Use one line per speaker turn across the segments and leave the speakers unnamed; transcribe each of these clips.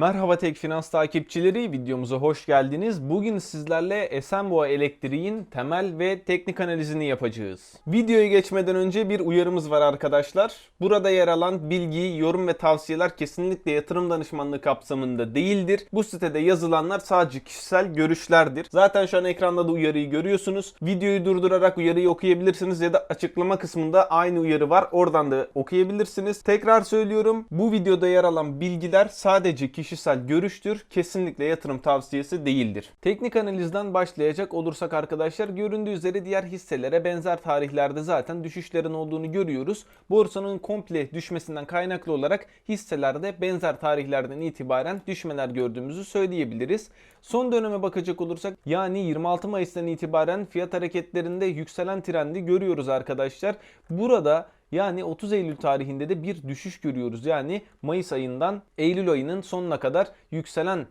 Merhaba Tek Finans takipçileri, videomuza hoş geldiniz. Bugün sizlerle Esenboğa Elektriğin temel ve teknik analizini yapacağız. Videoya geçmeden önce bir uyarımız var arkadaşlar. Burada yer alan bilgi, yorum ve tavsiyeler kesinlikle yatırım danışmanlığı kapsamında değildir. Bu sitede yazılanlar sadece kişisel görüşlerdir. Zaten şu an ekranda da uyarıyı görüyorsunuz. Videoyu durdurarak uyarıyı okuyabilirsiniz ya da açıklama kısmında aynı uyarı var. Oradan da okuyabilirsiniz. Tekrar söylüyorum. Bu videoda yer alan bilgiler sadece kişisel görüştür. Kesinlikle yatırım tavsiyesi değildir. Teknik analizden başlayacak olursak arkadaşlar göründüğü üzere diğer hisselere benzer tarihlerde zaten düşüşlerin olduğunu görüyoruz. Borsanın komple düşmesinden kaynaklı olarak hisselerde benzer tarihlerden itibaren düşmeler gördüğümüzü söyleyebiliriz. Son döneme bakacak olursak yani 26 Mayıs'tan itibaren fiyat hareketlerinde yükselen trendi görüyoruz arkadaşlar. Burada yani 30 Eylül tarihinde de bir düşüş görüyoruz. Yani Mayıs ayından Eylül ayının sonuna kadar yükselen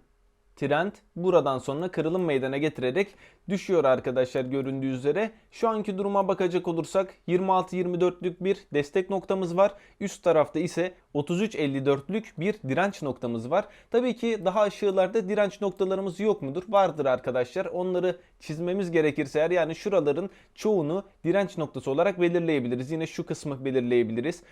trend buradan sonra kırılım meydana getirerek düşüyor arkadaşlar göründüğü üzere. Şu anki duruma bakacak olursak 26-24'lük bir destek noktamız var. Üst tarafta ise 33-54'lük bir direnç noktamız var. Tabii ki daha aşağılarda direnç noktalarımız yok mudur? Vardır arkadaşlar. Onları çizmemiz gerekirse eğer yani şuraların çoğunu direnç noktası olarak belirleyebiliriz. Yine şu kısmı belirleyebiliriz.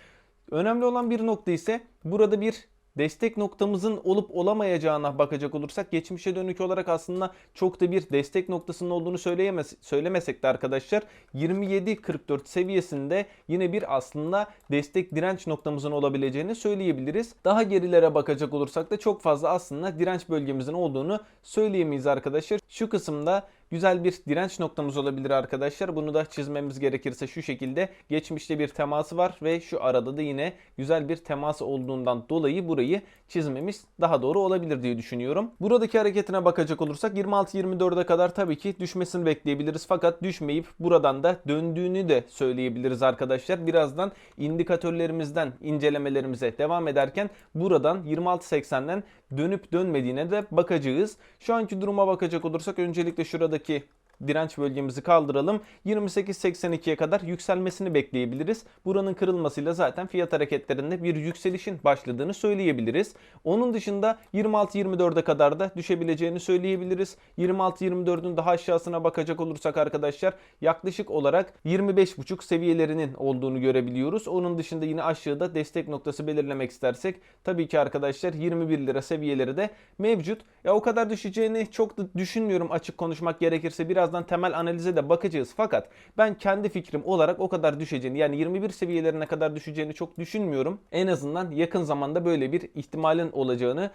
Önemli olan bir nokta ise burada bir destek noktamızın olup olamayacağına bakacak olursak geçmişe dönük olarak aslında çok da bir destek noktasının olduğunu söyleyemez, söylemesek de arkadaşlar 27.44 seviyesinde yine bir aslında destek direnç noktamızın olabileceğini söyleyebiliriz. Daha gerilere bakacak olursak da çok fazla aslında direnç bölgemizin olduğunu söyleyemeyiz arkadaşlar. Şu kısımda güzel bir direnç noktamız olabilir arkadaşlar. Bunu da çizmemiz gerekirse şu şekilde geçmişte bir teması var ve şu arada da yine güzel bir teması olduğundan dolayı burayı çizmemiz daha doğru olabilir diye düşünüyorum. Buradaki hareketine bakacak olursak 26-24'e kadar tabii ki düşmesini bekleyebiliriz. Fakat düşmeyip buradan da döndüğünü de söyleyebiliriz arkadaşlar. Birazdan indikatörlerimizden incelemelerimize devam ederken buradan 26.80'den dönüp dönmediğine de bakacağız. Şu anki duruma bakacak olursak öncelikle şuradaki direnç bölgemizi kaldıralım. 28.82'ye kadar yükselmesini bekleyebiliriz. Buranın kırılmasıyla zaten fiyat hareketlerinde bir yükselişin başladığını söyleyebiliriz. Onun dışında 26-24'e kadar da düşebileceğini söyleyebiliriz. 26-24'ün daha aşağısına bakacak olursak arkadaşlar yaklaşık olarak 25.5 seviyelerinin olduğunu görebiliyoruz. Onun dışında yine aşağıda destek noktası belirlemek istersek tabii ki arkadaşlar 21 lira seviyeleri de mevcut. Ya o kadar düşeceğini çok da düşünmüyorum açık konuşmak gerekirse biraz birazdan temel analize de bakacağız. Fakat ben kendi fikrim olarak o kadar düşeceğini yani 21 seviyelerine kadar düşeceğini çok düşünmüyorum. En azından yakın zamanda böyle bir ihtimalin olacağını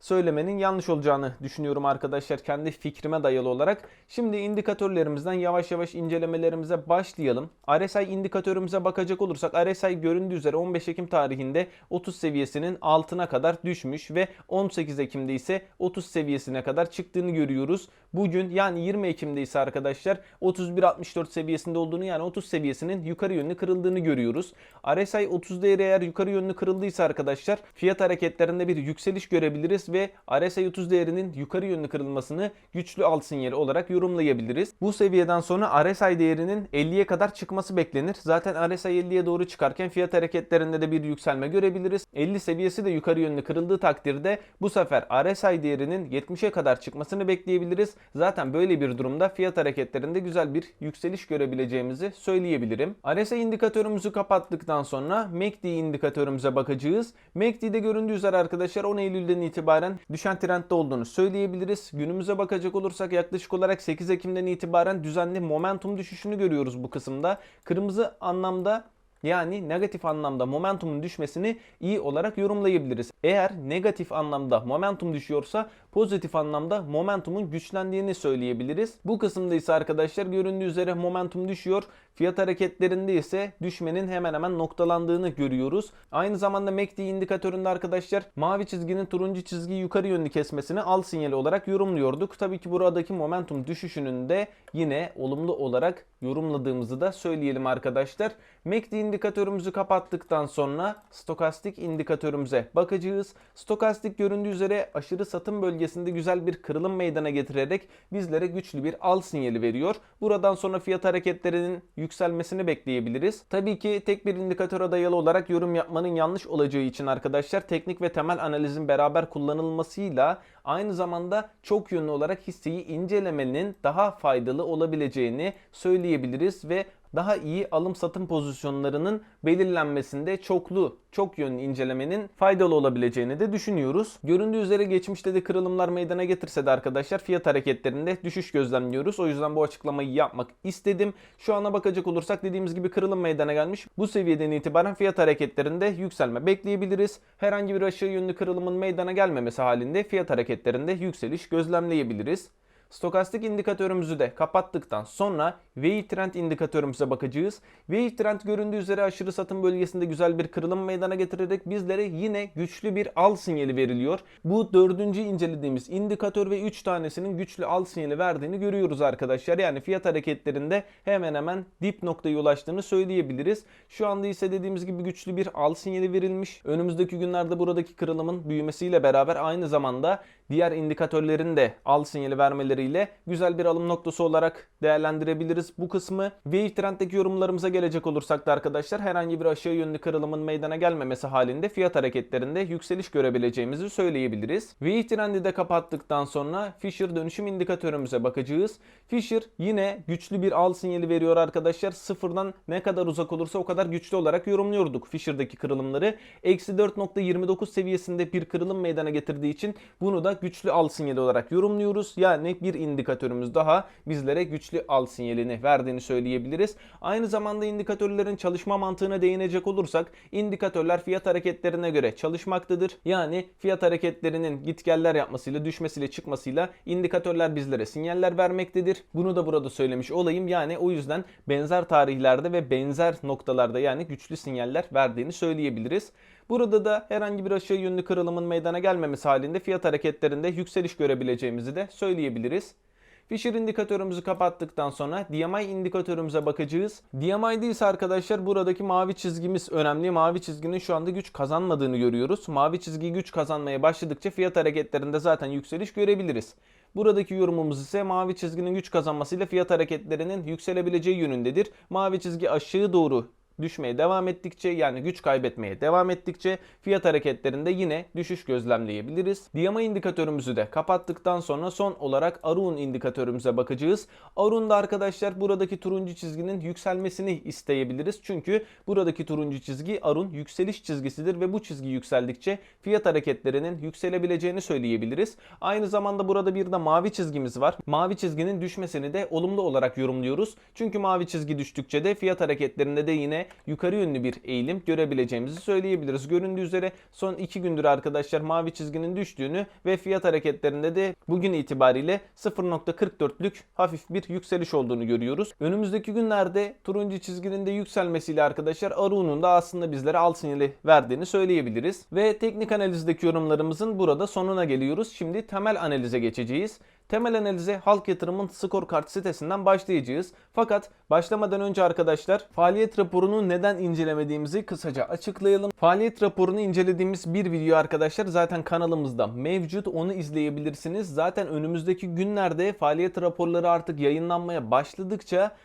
söylemenin yanlış olacağını düşünüyorum arkadaşlar kendi fikrime dayalı olarak. Şimdi indikatörlerimizden yavaş yavaş incelemelerimize başlayalım. RSI indikatörümüze bakacak olursak RSI göründüğü üzere 15 Ekim tarihinde 30 seviyesinin altına kadar düşmüş ve 18 Ekim'de ise 30 seviyesine kadar çıktığını görüyoruz. Bugün yani 20 Ekim'de ise arkadaşlar 31.64 seviyesinde olduğunu yani 30 seviyesinin yukarı yönlü kırıldığını görüyoruz. RSI 30 değeri eğer yukarı yönlü kırıldıysa arkadaşlar fiyat hareketlerinde bir yükseliş görebiliriz ve RSI 30 değerinin yukarı yönlü kırılmasını güçlü alt sinyali olarak yorumlayabiliriz. Bu seviyeden sonra RSI değerinin 50'ye kadar çıkması beklenir. Zaten RSI 50'ye doğru çıkarken fiyat hareketlerinde de bir yükselme görebiliriz. 50 seviyesi de yukarı yönlü kırıldığı takdirde bu sefer RSI değerinin 70'e kadar çıkmasını bekleyebiliriz. Zaten böyle bir durumda fiyat hareketlerinde güzel bir yükseliş görebileceğimizi söyleyebilirim. RSI indikatörümüzü kapattıktan sonra MACD indikatörümüze bakacağız. MACD'de göründüğü üzere arkadaşlar 10 Eylül'den itibaren düşen trendde olduğunu söyleyebiliriz. Günümüze bakacak olursak yaklaşık olarak 8 Ekim'den itibaren düzenli momentum düşüşünü görüyoruz bu kısımda. Kırmızı anlamda yani negatif anlamda momentumun düşmesini iyi olarak yorumlayabiliriz. Eğer negatif anlamda momentum düşüyorsa pozitif anlamda momentumun güçlendiğini söyleyebiliriz. Bu kısımda ise arkadaşlar göründüğü üzere momentum düşüyor. Fiyat hareketlerinde ise düşmenin hemen hemen noktalandığını görüyoruz. Aynı zamanda MACD indikatöründe arkadaşlar mavi çizginin turuncu çizgiyi yukarı yönlü kesmesini al sinyali olarak yorumluyorduk. Tabii ki buradaki momentum düşüşünün de yine olumlu olarak yorumladığımızı da söyleyelim arkadaşlar. MACD indikatörümüzü kapattıktan sonra stokastik indikatörümüze bakacağız. Stokastik göründüğü üzere aşırı satım bölgesinde güzel bir kırılım meydana getirerek bizlere güçlü bir al sinyali veriyor. Buradan sonra fiyat hareketlerinin yükselmesini bekleyebiliriz. Tabii ki tek bir indikatöre dayalı olarak yorum yapmanın yanlış olacağı için arkadaşlar teknik ve temel analizin beraber kullanılmasıyla aynı zamanda çok yönlü olarak hisseyi incelemenin daha faydalı olabileceğini söyleyebiliriz ve daha iyi alım satım pozisyonlarının belirlenmesinde çoklu, çok yönlü incelemenin faydalı olabileceğini de düşünüyoruz. Göründüğü üzere geçmişte de kırılımlar meydana getirse de arkadaşlar fiyat hareketlerinde düşüş gözlemliyoruz. O yüzden bu açıklamayı yapmak istedim. Şu ana bakacak olursak dediğimiz gibi kırılım meydana gelmiş. Bu seviyeden itibaren fiyat hareketlerinde yükselme bekleyebiliriz. Herhangi bir aşağı yönlü kırılımın meydana gelmemesi halinde fiyat hareketlerinde yükseliş gözlemleyebiliriz. Stokastik indikatörümüzü de kapattıktan sonra Wave Trend indikatörümüze bakacağız. Wave Trend göründüğü üzere aşırı satım bölgesinde güzel bir kırılım meydana getirerek bizlere yine güçlü bir al sinyali veriliyor. Bu dördüncü incelediğimiz indikatör ve 3 tanesinin güçlü al sinyali verdiğini görüyoruz arkadaşlar. Yani fiyat hareketlerinde hemen hemen dip noktaya ulaştığını söyleyebiliriz. Şu anda ise dediğimiz gibi güçlü bir al sinyali verilmiş. Önümüzdeki günlerde buradaki kırılımın büyümesiyle beraber aynı zamanda diğer indikatörlerin de al sinyali vermeleriyle güzel bir alım noktası olarak değerlendirebiliriz bu kısmı. Wave Trend'deki yorumlarımıza gelecek olursak da arkadaşlar herhangi bir aşağı yönlü kırılımın meydana gelmemesi halinde fiyat hareketlerinde yükseliş görebileceğimizi söyleyebiliriz. Wave Trend'i de kapattıktan sonra Fisher dönüşüm indikatörümüze bakacağız. Fisher yine güçlü bir al sinyali veriyor arkadaşlar. Sıfırdan ne kadar uzak olursa o kadar güçlü olarak yorumluyorduk Fisher'daki kırılımları. Eksi 4.29 seviyesinde bir kırılım meydana getirdiği için bunu da güçlü al sinyali olarak yorumluyoruz. Yani bir indikatörümüz daha bizlere güçlü al sinyalini verdiğini söyleyebiliriz. Aynı zamanda indikatörlerin çalışma mantığına değinecek olursak indikatörler fiyat hareketlerine göre çalışmaktadır. Yani fiyat hareketlerinin gitgeller yapmasıyla, düşmesiyle, çıkmasıyla indikatörler bizlere sinyaller vermektedir. Bunu da burada söylemiş olayım. Yani o yüzden benzer tarihlerde ve benzer noktalarda yani güçlü sinyaller verdiğini söyleyebiliriz. Burada da herhangi bir aşağı yönlü kırılımın meydana gelmemesi halinde fiyat hareketlerinde yükseliş görebileceğimizi de söyleyebiliriz. Fisher indikatörümüzü kapattıktan sonra DMI indikatörümüze bakacağız. DMI'de ise arkadaşlar buradaki mavi çizgimiz önemli. Mavi çizginin şu anda güç kazanmadığını görüyoruz. Mavi çizgi güç kazanmaya başladıkça fiyat hareketlerinde zaten yükseliş görebiliriz. Buradaki yorumumuz ise mavi çizginin güç kazanmasıyla fiyat hareketlerinin yükselebileceği yönündedir. Mavi çizgi aşağı doğru düşmeye devam ettikçe yani güç kaybetmeye devam ettikçe fiyat hareketlerinde yine düşüş gözlemleyebiliriz. DMA indikatörümüzü de kapattıktan sonra son olarak Arun indikatörümüze bakacağız. Arun'da arkadaşlar buradaki turuncu çizginin yükselmesini isteyebiliriz. Çünkü buradaki turuncu çizgi Arun yükseliş çizgisidir ve bu çizgi yükseldikçe fiyat hareketlerinin yükselebileceğini söyleyebiliriz. Aynı zamanda burada bir de mavi çizgimiz var. Mavi çizginin düşmesini de olumlu olarak yorumluyoruz. Çünkü mavi çizgi düştükçe de fiyat hareketlerinde de yine yukarı yönlü bir eğilim görebileceğimizi söyleyebiliriz. Göründüğü üzere son 2 gündür arkadaşlar mavi çizginin düştüğünü ve fiyat hareketlerinde de bugün itibariyle 0.44'lük hafif bir yükseliş olduğunu görüyoruz. Önümüzdeki günlerde turuncu çizginin de yükselmesiyle arkadaşlar Arun'un da aslında bizlere al sinyali verdiğini söyleyebiliriz. Ve teknik analizdeki yorumlarımızın burada sonuna geliyoruz. Şimdi temel analize geçeceğiz. Temel analize Halk Yatırım'ın skor kart sitesinden başlayacağız. Fakat başlamadan önce arkadaşlar faaliyet raporunu neden incelemediğimizi kısaca açıklayalım. Faaliyet raporunu incelediğimiz bir video arkadaşlar zaten kanalımızda mevcut. Onu izleyebilirsiniz. Zaten önümüzdeki günlerde faaliyet raporları artık yayınlanmaya başladıkça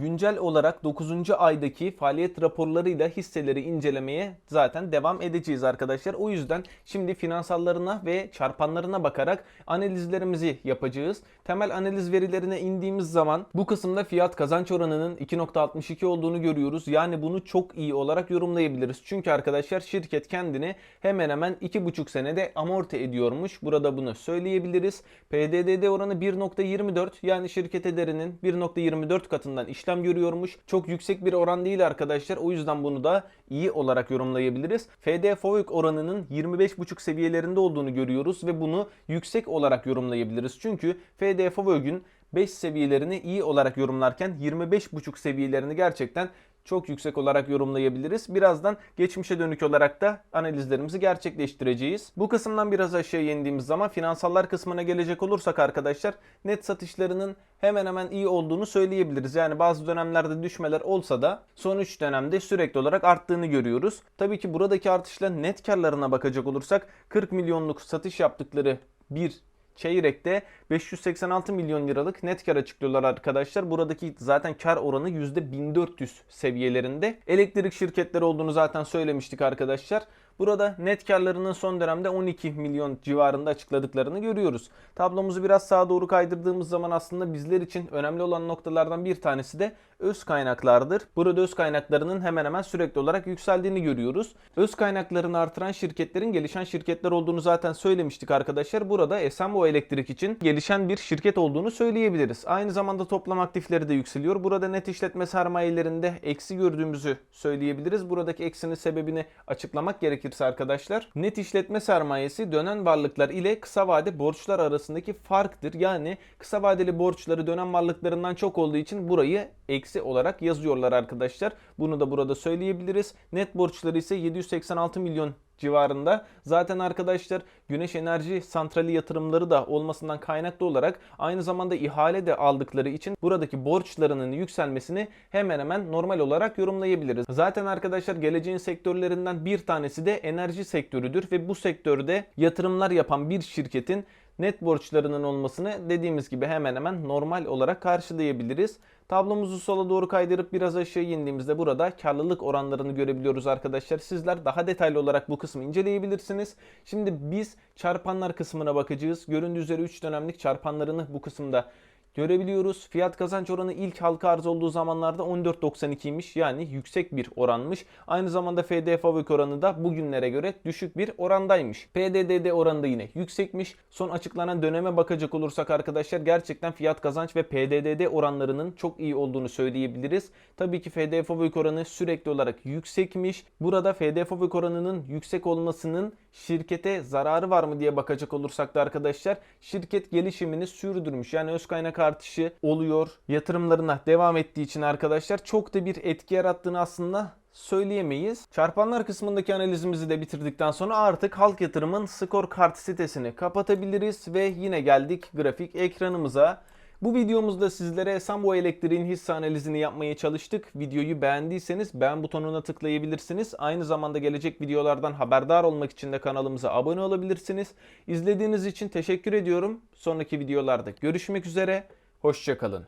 güncel olarak 9. aydaki faaliyet raporlarıyla hisseleri incelemeye zaten devam edeceğiz arkadaşlar. O yüzden şimdi finansallarına ve çarpanlarına bakarak analizlerimizi yapacağız. Temel analiz verilerine indiğimiz zaman bu kısımda fiyat kazanç oranının 2.62 olduğunu görüyoruz. Yani bunu çok iyi olarak yorumlayabiliriz. Çünkü arkadaşlar şirket kendini hemen hemen 2.5 senede amorti ediyormuş. Burada bunu söyleyebiliriz. PDDD oranı 1.24 yani şirket ederinin 1.24 katından işlem görüyormuş. Çok yüksek bir oran değil arkadaşlar. O yüzden bunu da iyi olarak yorumlayabiliriz. FD FOIC oranının 25.5 seviyelerinde olduğunu görüyoruz ve bunu yüksek olarak yorumlayabiliriz. Çünkü FD FOIC'ün 5 seviyelerini iyi olarak yorumlarken 25.5 seviyelerini gerçekten çok yüksek olarak yorumlayabiliriz. Birazdan geçmişe dönük olarak da analizlerimizi gerçekleştireceğiz. Bu kısımdan biraz aşağıya indiğimiz zaman finansallar kısmına gelecek olursak arkadaşlar net satışlarının hemen hemen iyi olduğunu söyleyebiliriz. Yani bazı dönemlerde düşmeler olsa da son 3 dönemde sürekli olarak arttığını görüyoruz. Tabii ki buradaki artışla net karlarına bakacak olursak 40 milyonluk satış yaptıkları bir çeyrekte 586 milyon liralık net kar açıklıyorlar arkadaşlar. Buradaki zaten kar oranı %1400 seviyelerinde. Elektrik şirketleri olduğunu zaten söylemiştik arkadaşlar. Burada net karlarının son dönemde 12 milyon civarında açıkladıklarını görüyoruz. Tablomuzu biraz sağa doğru kaydırdığımız zaman aslında bizler için önemli olan noktalardan bir tanesi de öz kaynaklardır. Burada öz kaynaklarının hemen hemen sürekli olarak yükseldiğini görüyoruz. Öz kaynaklarını artıran şirketlerin gelişen şirketler olduğunu zaten söylemiştik arkadaşlar. Burada Esenboğa Elektrik için gelişen bir şirket olduğunu söyleyebiliriz. Aynı zamanda toplam aktifleri de yükseliyor. Burada net işletme sermayelerinde eksi gördüğümüzü söyleyebiliriz. Buradaki eksinin sebebini açıklamak gerekirse arkadaşlar net işletme sermayesi dönen varlıklar ile kısa vade borçlar arasındaki farktır. Yani kısa vadeli borçları dönen varlıklarından çok olduğu için burayı eksi olarak yazıyorlar arkadaşlar. Bunu da burada söyleyebiliriz. Net borçları ise 786 milyon civarında. Zaten arkadaşlar güneş enerji santrali yatırımları da olmasından kaynaklı olarak aynı zamanda ihale de aldıkları için buradaki borçlarının yükselmesini hemen hemen normal olarak yorumlayabiliriz. Zaten arkadaşlar geleceğin sektörlerinden bir tanesi de enerji sektörüdür ve bu sektörde yatırımlar yapan bir şirketin net borçlarının olmasını dediğimiz gibi hemen hemen normal olarak karşılayabiliriz. Tablomuzu sola doğru kaydırıp biraz aşağı indiğimizde burada karlılık oranlarını görebiliyoruz arkadaşlar. Sizler daha detaylı olarak bu kısmı inceleyebilirsiniz. Şimdi biz çarpanlar kısmına bakacağız. Göründüğü üzere 3 dönemlik çarpanlarını bu kısımda görebiliyoruz. Fiyat kazanç oranı ilk halka arz olduğu zamanlarda 14.92'ymiş. Yani yüksek bir oranmış. Aynı zamanda FD fabrik oranı da bugünlere göre düşük bir orandaymış. PDDD oranı da yine yüksekmiş. Son açıklanan döneme bakacak olursak arkadaşlar gerçekten fiyat kazanç ve PDDD oranlarının çok iyi olduğunu söyleyebiliriz. Tabii ki FD fabrik oranı sürekli olarak yüksekmiş. Burada FD fabrik oranının yüksek olmasının şirkete zararı var mı diye bakacak olursak da arkadaşlar şirket gelişimini sürdürmüş. Yani öz kaynak artışı oluyor. Yatırımlarına devam ettiği için arkadaşlar çok da bir etki yarattığını aslında söyleyemeyiz. Çarpanlar kısmındaki analizimizi de bitirdikten sonra artık Halk Yatırım'ın skor kart sitesini kapatabiliriz ve yine geldik grafik ekranımıza. Bu videomuzda sizlere Esenboğa Elektriğin hisse analizini yapmaya çalıştık. Videoyu beğendiyseniz beğen butonuna tıklayabilirsiniz. Aynı zamanda gelecek videolardan haberdar olmak için de kanalımıza abone olabilirsiniz. İzlediğiniz için teşekkür ediyorum. Sonraki videolarda görüşmek üzere. Hoşçakalın.